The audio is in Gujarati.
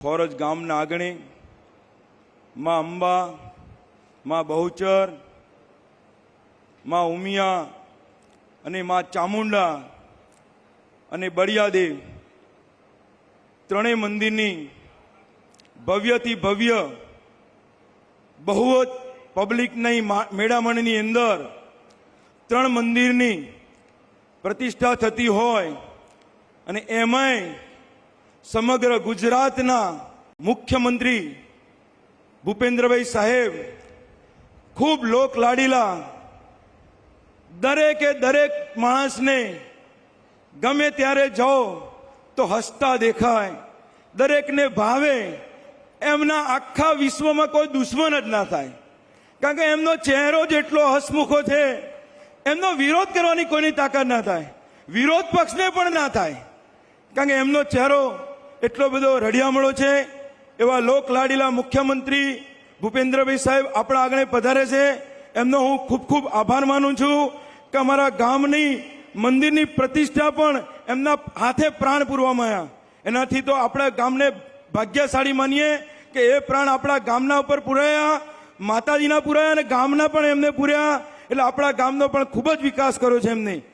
ખોરજ ગામના આગણે માં અંબા, માં બહુચર, માં ઉમિયા અને માં ચામુંડા અને બળિયાદેવ. ત્રણેય મંદિરની ભવ્યથી ભવ્ય બહુ જ પબ્લિકની મેળામણની અંદર ત્રણ મંદિરની પ્રતિષ્ઠા થતી હોય અને એમાંય સમગ્ર ગુજરાતના મુખ્યમંત્રી ભૂપેન્દ્રભાઈ સાહેબ ખૂબ લોક લાડીલા દરેકે દરેક માણસને ગમે ત્યારે જાઓ તો હસતા દેખાય. દરેકને ભાવે. એમના આખા વિશ્વમાં કોઈ દુશ્મન જ ના થાય. કારણ કે એમનો ચહેરો જેટલો હસમુખો છે. એમનો વિરોધ કરવાની કોઈની તાકાત ના થાય. વિરોધ પક્ષને પણ ના થાય. કારણ કે એમનો ચહેરો એટલો બધો રડિયામણો છે, એવા લોક લાડીલા મુખ્યમંત્રી ભૂપેન્દ્રભાઈ સાહેબ આપણા આગળ પધારે છે. એમનો હું ખૂબ ખૂબ આભાર માનું છું કે અમારા ગામની મંદિરની પ્રતિષ્ઠા પણ એમના હાથે પ્રાણ પૂરવામાં આવ્યા. એનાથી તો આપણા ગામને ભાગ્યશાળી માનીએ કે એ પ્રાણ આપણા ગામના ઉપર પુરાયા, માતાજીના પુરાયા અને ગામના પણ એમને પૂર્યા. એટલે આપણા ગામનો પણ ખૂબ જ વિકાસ કર્યો છે એમને.